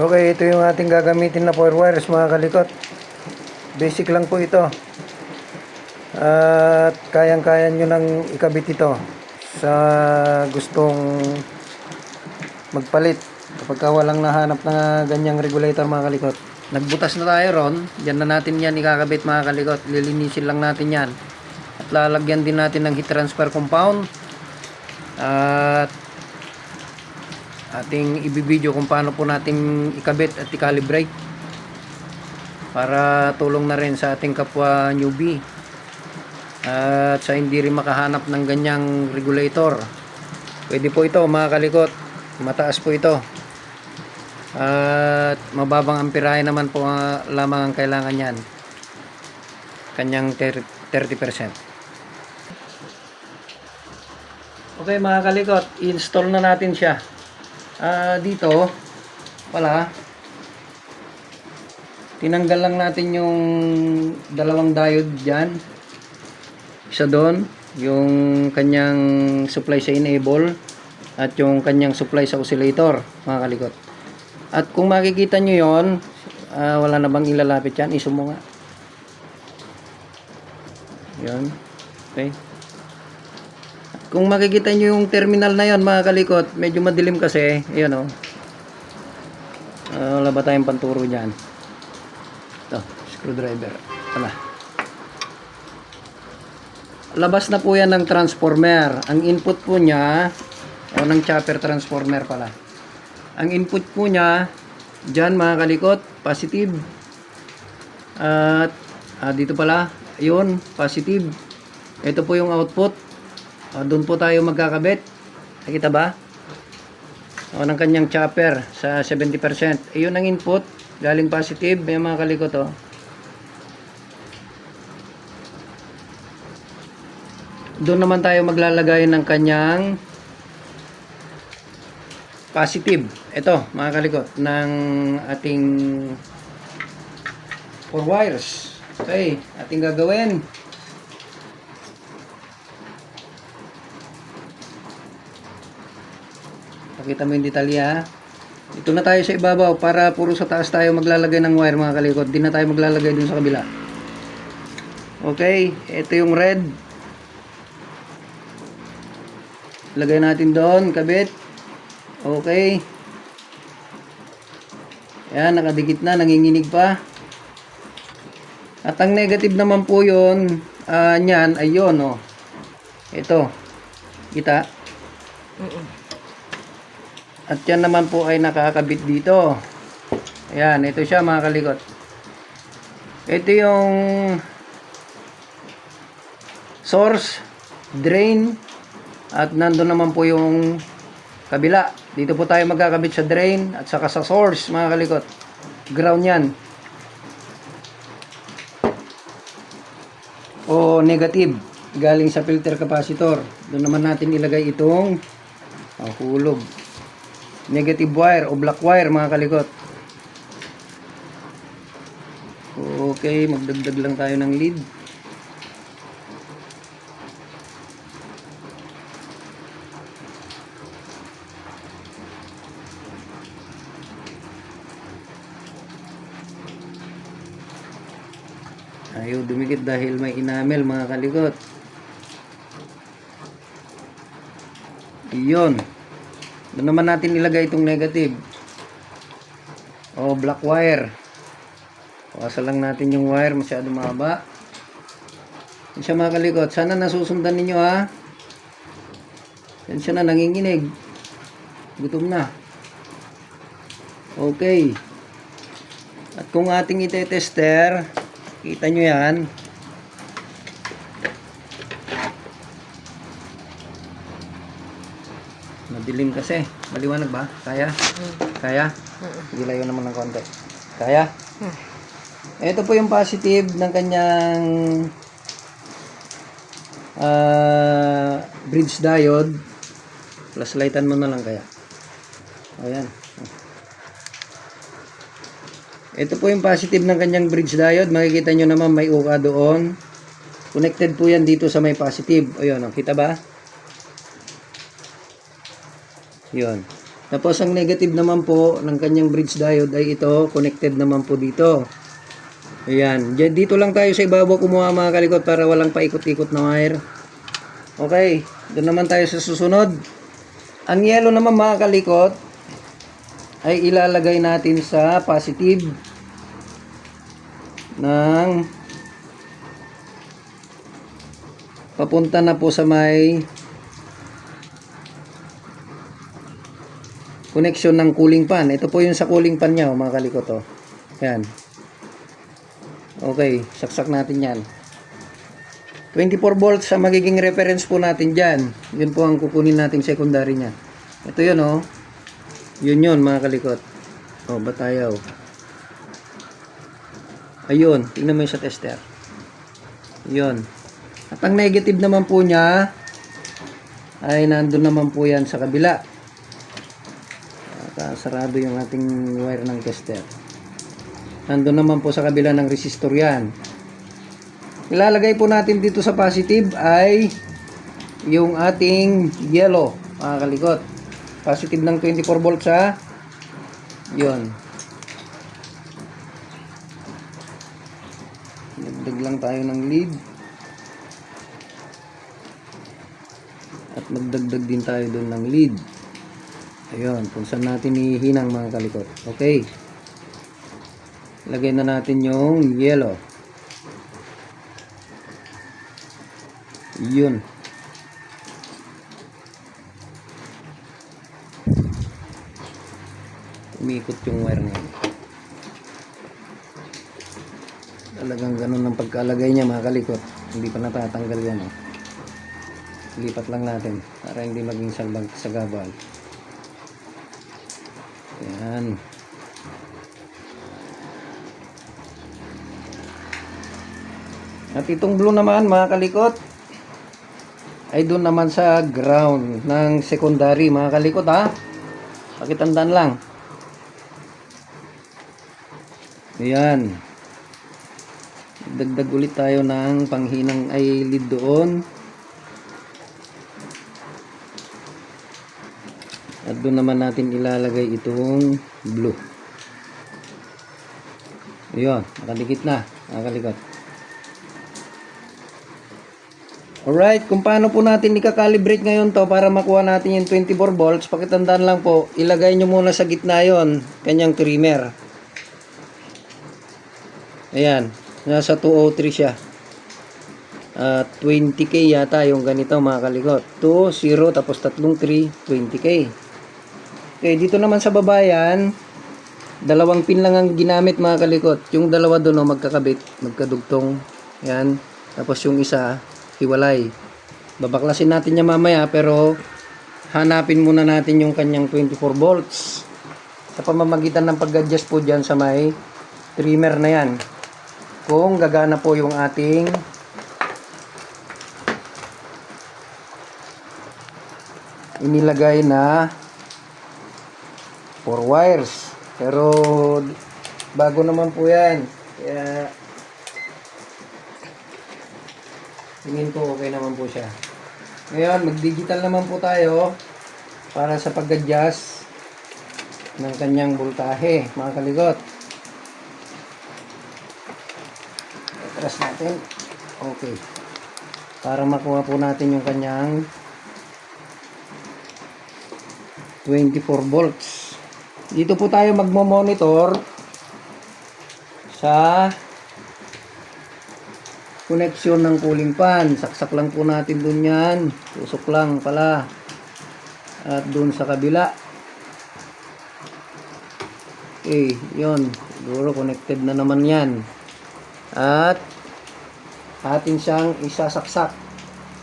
Okay, ito yung ating gagamitin na four wires mga kalikot. Basic lang po ito. At kayang-kaya nyo nang ikabit ito sa gustong magpalit kapag ka walang nahanap na ganyang regulator mga kalikot. Nagbutas na tayo ron. Diyan na natin yan ikakabit mga kalikot. Lilinisin lang natin yan. At lalagyan din natin ng heat transfer compound. At ating ibibideo kung paano po natin ikabit at i-calibrate para tulong na rin sa ating kapwa newbie at sa hindi rin makahanap ng ganyang regulator. Pwede po ito mga kalikot. Mataas po ito. At mababang amperahe naman po ah, lamang ang kailangan yan kanyang 30% okay mga kalikot install na natin siya Ah, dito wala. Tinanggal lang natin yung dalawang diode dyan. Isa doon yung kanyang supply sa enable at yung kanyang supply sa oscillator mga kalikot. At kung makikita nyo yon ah, wala na bang ilalapit yan? Iso mo nga. Yun. Okay kung makikita nyo yung terminal na yon mga kalikot, medyo madilim kasi. Ayan o. Uh, wala ba tayong panturo dyan? Ito, screwdriver. Tala. Labas na po yan ng transformer. Ang input po niya, o ng chopper transformer pala. Ang input po niya, dyan mga kalikot, positive. At ah, dito pala, yun, positive. Ito po yung output. O, doon po tayo magkakabit. Nakita ba? O, ng kanyang chopper sa 70%. Iyon ang input. Galing positive. May mga kalikot, o. Doon naman tayo maglalagay ng kanyang positive. Ito, mga kalikot, ng ating four wires. Okay, ating gagawin. Pakita mo yung detalye ha. Ito na tayo sa ibabaw para puro sa taas tayo maglalagay ng wire mga kalikot. Di na tayo maglalagay dun sa kabila. Okay, ito yung red. Lagay natin doon, kabit. Okay. Yan, nakadikit na, nanginginig pa. At ang negative naman po yun, uh, niyan, ayun, oh. Ito. Kita? At yan naman po ay nakakabit dito. Ayan, ito siya mga kalikot. Ito yung source, drain, at nandun naman po yung kabila. Dito po tayo magkakabit sa drain at saka sa source mga kalikot. Ground yan. O negative galing sa filter capacitor. Doon naman natin ilagay itong oh, hulog negative wire o black wire mga kalikot okay magdagdag lang tayo ng lead. Ayaw dumikit dahil may enamel mga kalikot iyon doon naman natin ilagay itong negative. O black wire. Pasa lang natin yung wire masyado mahaba. Yan siya mga kalikot. Sana nasusundan ninyo ha. Yan siya na nanginginig. Gutom na. Okay. At kung ating ite-tester, kita nyo yan. Madilim kasi. Maliwanag ba? Kaya? Kaya? Sige layo naman ng konti. Kaya? Ito po yung positive ng kanyang uh, bridge diode. Plus lightan mo na lang kaya. Ayan. Ito po yung positive ng kanyang bridge diode. Makikita nyo naman may uka doon. Connected po yan dito sa may positive. O yun, oh, kita ba? Yun. Tapos ang negative naman po ng kanyang bridge diode ay ito, connected naman po dito. Ayan. Dito lang tayo sa ibabaw kumuha mga kalikot para walang paikot-ikot na wire. Okay. Doon naman tayo sa susunod. Ang yellow naman mga kalikot ay ilalagay natin sa positive ng papunta na po sa may connection ng cooling fan. Ito po yung sa cooling fan niya, oh, mga kalikot. Oh. Yan. Okay, saksak natin yan. 24 volts sa magiging reference po natin dyan. Yun po ang kukunin nating secondary niya. Ito yun, oh. Yun yun, mga kalikot. Oh, batayaw. Ayun, tingnan mo sa tester. Yun. At ang negative naman po niya ay nandun naman po yan sa kabila. Nakasarado yung ating wire ng tester. Nandun naman po sa kabila ng resistor yan. Ilalagay po natin dito sa positive ay yung ating yellow, mga kalikot. Positive ng 24 volts sa yun. Dagdag lang tayo ng lead. At magdagdag din tayo doon ng lead. Ayun, kung saan natin ihinang mga kalikot. Okay. Lagay na natin yung yellow. Yun. Umikot yung wire na yun. Talagang ganun ang pagkalagay niya mga kalikot. Hindi pa natatanggal yan. Oh. Lipat lang natin para hindi maging salbag sagabal. Yan. At itong blue naman mga kalikot ay doon naman sa ground ng secondary mga kalikot ha. Pakitandaan lang. Ayan. Dagdag ulit tayo ng panghinang ay lead doon. At doon naman natin ilalagay itong blue. Ayun, nakadikit na, nakalikot. Alright, kung paano po natin i-calibrate ngayon to para makuha natin yung 24 volts, pakitandaan lang po, ilagay nyo muna sa gitna yon kanyang trimmer. Ayan, nasa 203 siya. At 20k yata yung ganito mga kalikot. 2, 0, tapos tatlong 3, 20k. Okay, dito naman sa babayan, dalawang pin lang ang ginamit mga kalikot. Yung dalawa doon oh, magkakabit, magkadugtong. Yan. Tapos yung isa, hiwalay. Babaklasin natin niya mamaya pero hanapin muna natin yung kanyang 24 volts. Sa pamamagitan ng pag-adjust po dyan sa may trimmer na yan. Kung gagana po yung ating inilagay na 4 wires. Pero bago naman po yan. Kaya tingin ko okay naman po siya. Ngayon, mag-digital naman po tayo para sa pag-adjust ng kanyang voltahe, mga kaligot. Atras natin. Okay. Para makuha po natin yung kanyang 24 volts. Dito po tayo magmo-monitor sa connection ng cooling fan. Saksak lang po natin dun yan. Tusok lang pala. At dun sa kabila. Okay, yun. Siguro connected na naman yan. At atin siyang isasaksak.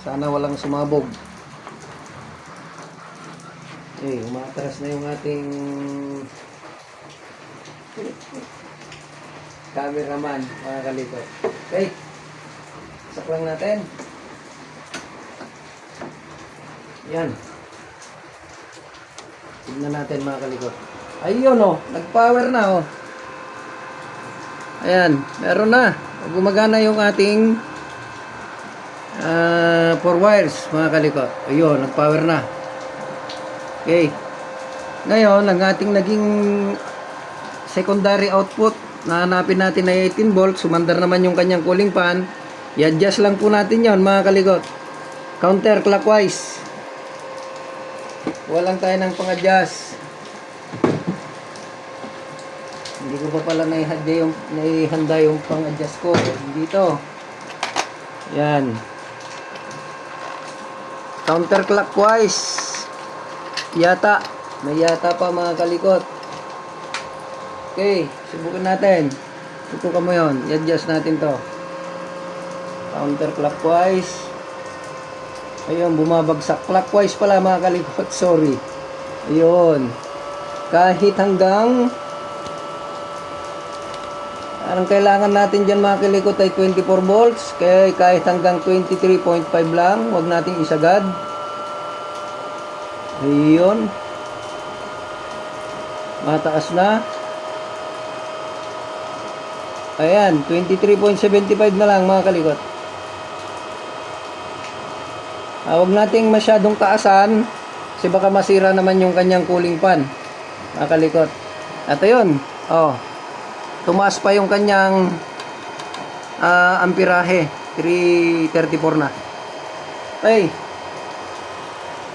Sana walang sumabog. Okay, umatras na yung ating cameraman, mga kalito. Okay. Sak lang natin. Yan. Tignan natin mga kalikot. Ayun oh, nag-power na oh. Ayan, meron na. Gumagana yung ating ah, four wires mga kalikot. Ayun, nag-power na. Okay. Ngayon, ang ating naging secondary output, na hanapin natin na 18 volts, sumandar naman yung kanyang cooling fan. I-adjust lang po natin yon mga kaligot. Counter clockwise. Walang tayo ng pang-adjust. Hindi ko pa pala naihanda yung, naihanda yung pang-adjust ko. Dito. Yan. Counterclockwise. Yata. May yata pa mga kalikot. Okay, subukan natin. Tutukan mo yun. I-adjust natin to. Counterclockwise. Ayun, bumabagsak. Clockwise pala mga kalikot. Sorry. Ayun. Kahit hanggang ang kailangan natin dyan mga kilikot ay 24 volts. Kaya kahit hanggang 23.5 lang, huwag nating isagad. Ayun. Mataas na. Ayan, 23.75 na lang mga kalikot. Ah, huwag nating masyadong taasan kasi baka masira naman yung kanyang cooling fan. Mga kalikot. At ayun, oh, tumaas pa yung kanyang ah, amperahe 334 na ay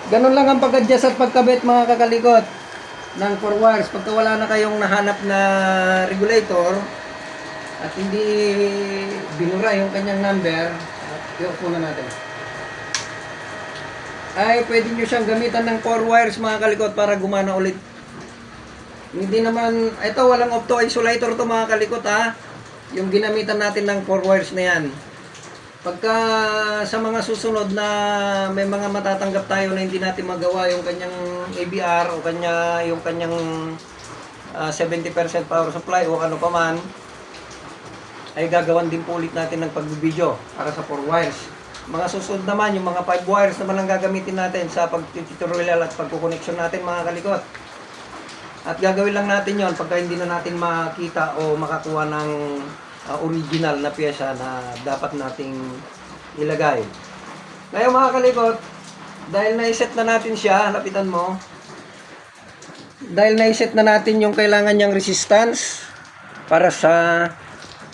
ganun lang ang pag-adjust at pagkabit mga kakalikot ng 4 wires pagka wala na kayong nahanap na regulator at hindi binura yung kanyang number i-off muna natin ay pwede nyo siyang gamitan ng 4 wires mga kalikot para gumana ulit hindi naman, ito walang opto isolator to mga kalikot ha. Yung ginamitan natin ng 4 wires na yan. Pagka sa mga susunod na may mga matatanggap tayo na hindi natin magawa yung kanyang ABR o kanya yung kanyang ah, 70% power supply o ano pa man ay gagawan din po ulit natin ng pagbibideo para sa 4 wires. Mga susunod naman, yung mga 5 wires naman ang gagamitin natin sa pag-tutorial at pagkukoneksyon natin mga kalikot. At gagawin lang natin yon pagka hindi na natin makita o makakuha ng uh, original na pyesa na dapat nating ilagay. Ngayon mga kalikot, dahil na-set na natin siya, lapitan mo. Dahil na-set na natin yung kailangan niyang resistance para sa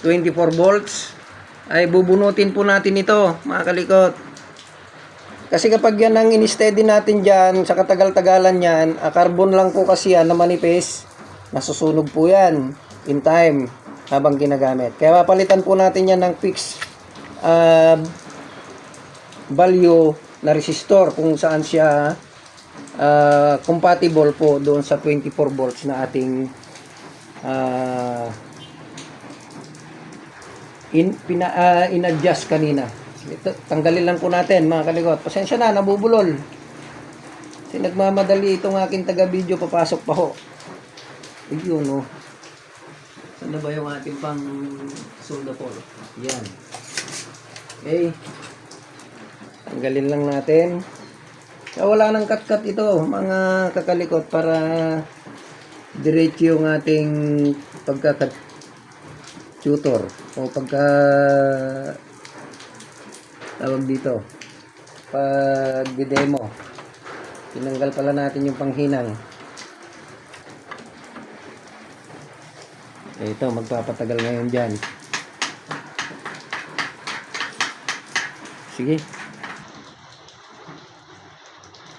24 volts, ay bubunutin po natin ito mga kalikot. Kasi kapag yan ang in-steady natin dyan, sa katagal-tagalan yan, ah, carbon lang po kasi yan na manipis, nasusunog po yan in time habang ginagamit. Kaya papalitan po natin yan ng fixed ah, value na resistor kung saan siya ah, compatible po doon sa 24 volts na ating ah, in, pina, ah, in-adjust kanina. Ito, tanggalin lang po natin mga kalikot. Pasensya na, nabubulol. Kasi nagmamadali itong aking taga-video, papasok pa ho. Ayun, oh. Na ba yung ating pang solda po? Yan. Okay. Tanggalin lang natin. Kaya wala nang cut-cut ito, mga kakalikot, para diretso yung ating pagkakat tutor o pagka tawag dito pag demo tinanggal pala natin yung panghinang eh, ito magpapatagal ngayon dyan. Sige.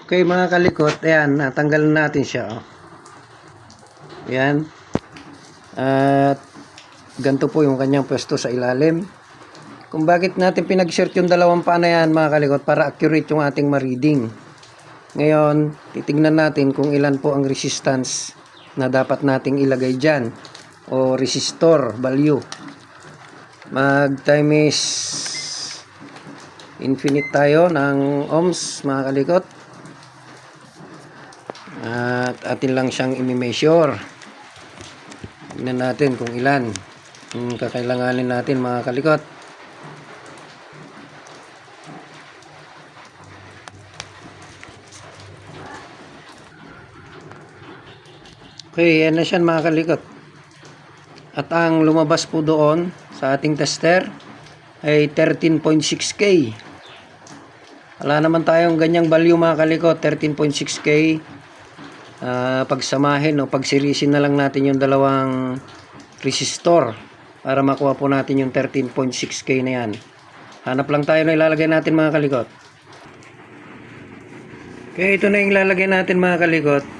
Okay mga kalikot ayan natanggal natin siya oh. yan at ganito po yung kanyang pwesto sa ilalim. Kung bakit natin pinag-shirt yung dalawang paa na yan mga kalikot para accurate yung ating ma-reading. Ngayon, titignan natin kung ilan po ang resistance na dapat nating ilagay dyan o resistor value. Mag time is infinite tayo ng ohms mga kalikot. At atin lang siyang imi-measure. Tignan natin kung ilan ang kakailanganin natin mga kalikot. Okay, yan na siya mga kalikot. At ang lumabas po doon sa ating tester ay 13.6K. Wala naman tayong ganyang value mga kalikot, 13.6K. ah, pagsamahin o pagsirisin na lang natin yung dalawang resistor para makuha po natin yung 13.6K na yan. Hanap lang tayo na ilalagay natin mga kalikot. Okay, ito na yung ilalagay natin mga kalikot.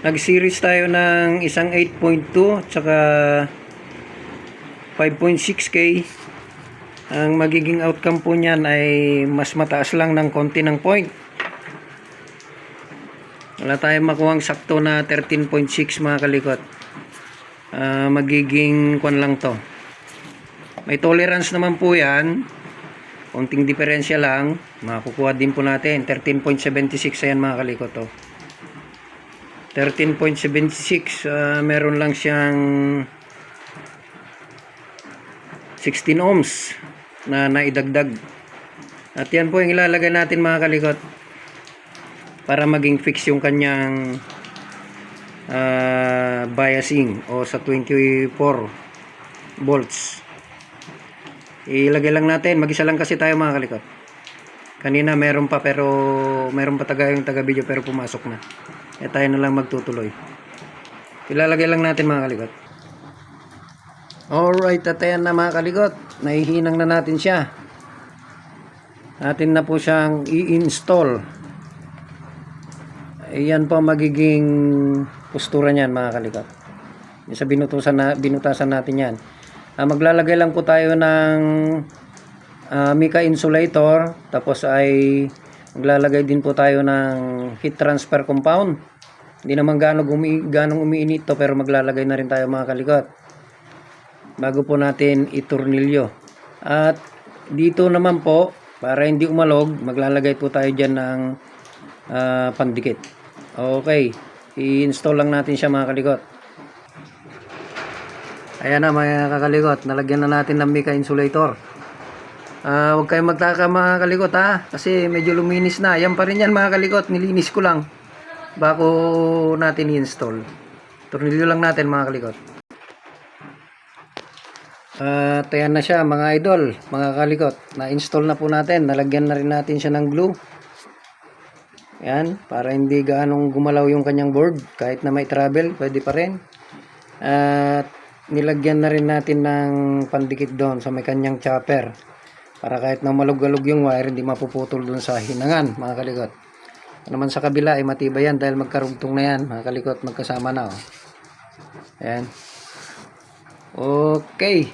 Nag-series tayo ng isang 8.2 tsaka 5.6K. Ang magiging outcome po niyan ay mas mataas lang ng konti ng point. Wala tayong makuhang sakto na 13.6 mga kalikot. Ah, magiging kwan lang to. May tolerance naman po yan. Konting diferensya lang. Makukuha din po natin. 13.76 ayan mga kalikot to. 13.76 ah, meron lang siyang 16 ohms na naidagdag. At yan po yung ilalagay natin mga kalikot para maging fix yung kanyang ah, biasing o sa 24 volts. Ilagay lang natin, mag-isa lang kasi tayo mga kalikot. Kanina meron pa pero meron pa taga yung taga video pero pumasok na. Eh tayo na lang magtutuloy. Ilalagay lang natin mga kalikot. Alright, at ayan na mga kalikot. Nahihinang na natin siya. Natin na po siyang i-install. Ayan po magiging postura niyan mga kalikot. Yung Sa binutusan na, binutasan natin yan. Ah, maglalagay lang po tayo ng ah, mica insulator. Tapos ay maglalagay din po tayo ng heat transfer compound. Hindi naman gaano gumi, ganong umiinit to pero maglalagay na rin tayo mga kalikot. Bago po natin itornilyo. At dito naman po, para hindi umalog, maglalagay po tayo dyan ng ah, pandikit. Okay. I-install lang natin siya mga kalikot. Ayan na mga kakalikot, nalagyan na natin ng mica insulator. Ah, huwag kayong magtaka mga kalikot ha, kasi medyo luminis na. Yan pa rin yan mga kalikot, nilinis ko lang bago natin i-install. Tornilyo lang natin mga kalikot. At ayan na siya mga idol, mga kalikot. Na-install na po natin, nalagyan na rin natin siya ng glue. Yan, para hindi gaanong gumalaw yung kanyang board. Kahit na may travel, pwede pa rin. At nilagyan na rin natin ng pandikit doon sa may kanyang chopper. Para kahit na malug-alug yung wire, hindi mapuputol doon sa hinangan, mga kalikot. Ano naman sa kabila ay matibay yan dahil magkarugtong na yan, mga kalikot, magkasama na. Oh. Ayan. Okay.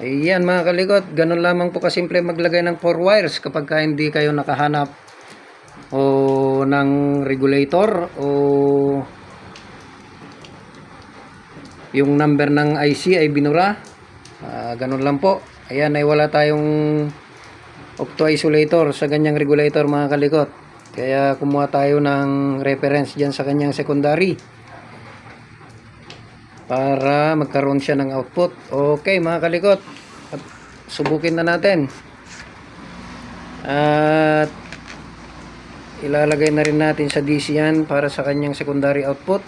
Ayan mga kalikot, ganun lamang po kasimple maglagay ng 4 wires kapag ka hindi kayo nakahanap o ng regulator o yung number ng IC ay binura. Ah, ganun lang po. Ayan ay wala tayong opto isolator sa ganyang regulator mga kalikot. Kaya kumuha tayo ng reference diyan sa kanyang secondary para magkaroon siya ng output. Okay mga kalikot. At subukin na natin. At ilalagay na rin natin sa DC yan para sa kanyang secondary output.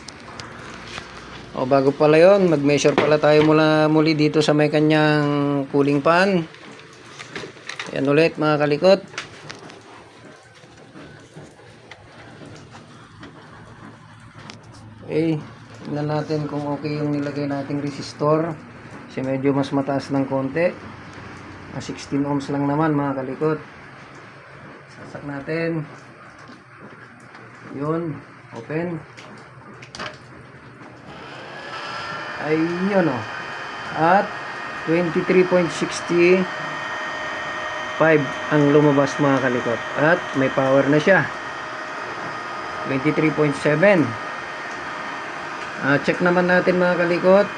O bago pala yon, mag-measure pala tayo mula muli dito sa may kanyang cooling fan. Yan ulit mga kalikot. Okay, tingnan natin kung okay yung nilagay nating resistor. Kasi medyo mas mataas ng konti. Ah, 16 ohms lang naman mga kalikot. Sasak natin. Yun, open. Ayun o. At 23.65 ang lumabas mga kalikot. At may power na siya. 23.7 Ah, check naman natin mga kalikot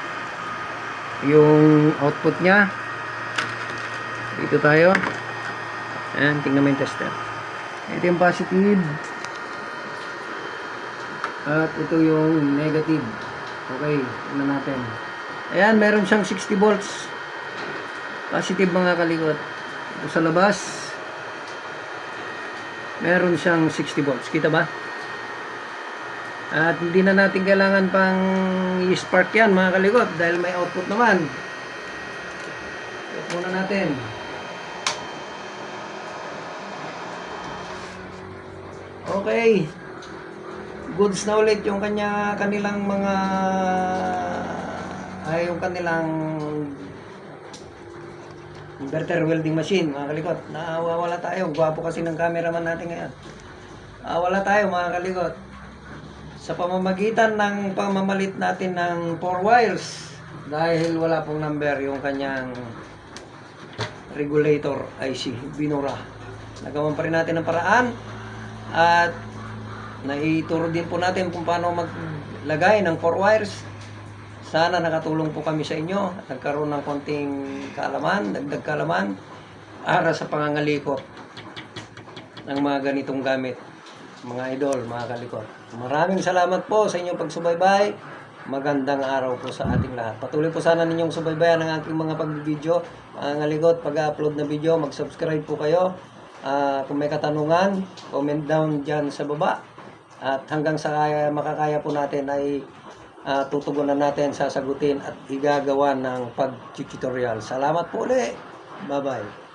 yung output niya. Dito tayo. Ayan, tingnan mo yung tester. Ito yung positive. At ito yung negative. Okay, tingnan natin. Ayan, meron siyang 60 volts. Positive mga kalikot. Ito sa labas. Meron siyang 60 volts. Kita ba? At hindi na natin kailangan pang i-spark yan mga kalikot dahil may output naman. Check muna natin. Okay. Goods na ulit yung kanya kanilang mga ay yung kanilang inverter welding machine mga kalikot. Nawawala tayo. Gwapo kasi ng cameraman natin ngayon. Nawawala tayo mga kalikot. Sa pamamagitan ng pamamalit natin ng 4 wires dahil wala pong number yung kanyang regulator IC binura. Nagawan pa rin natin ng paraan at naituro din po natin kung paano maglagay ng 4 wires sana nakatulong po kami sa inyo at nagkaroon ng konting kaalaman, dagdag kaalaman para sa pangangalikot ng mga ganitong gamit mga idol, mga kalikot. Maraming salamat po sa inyong pagsubaybay. Magandang araw po sa ating lahat. Patuloy po sana ninyong subaybayan ang aking mga pagbibideo. Mga kalikot, pag-upload na video, mag-subscribe po kayo. Ah, kung may katanungan, comment down dyan sa baba. At hanggang sa kaya, makakaya po natin ay ah, tutugunan natin, sasagutin at igagawa ng pag-tutorial. Salamat po ulit. Bye-bye.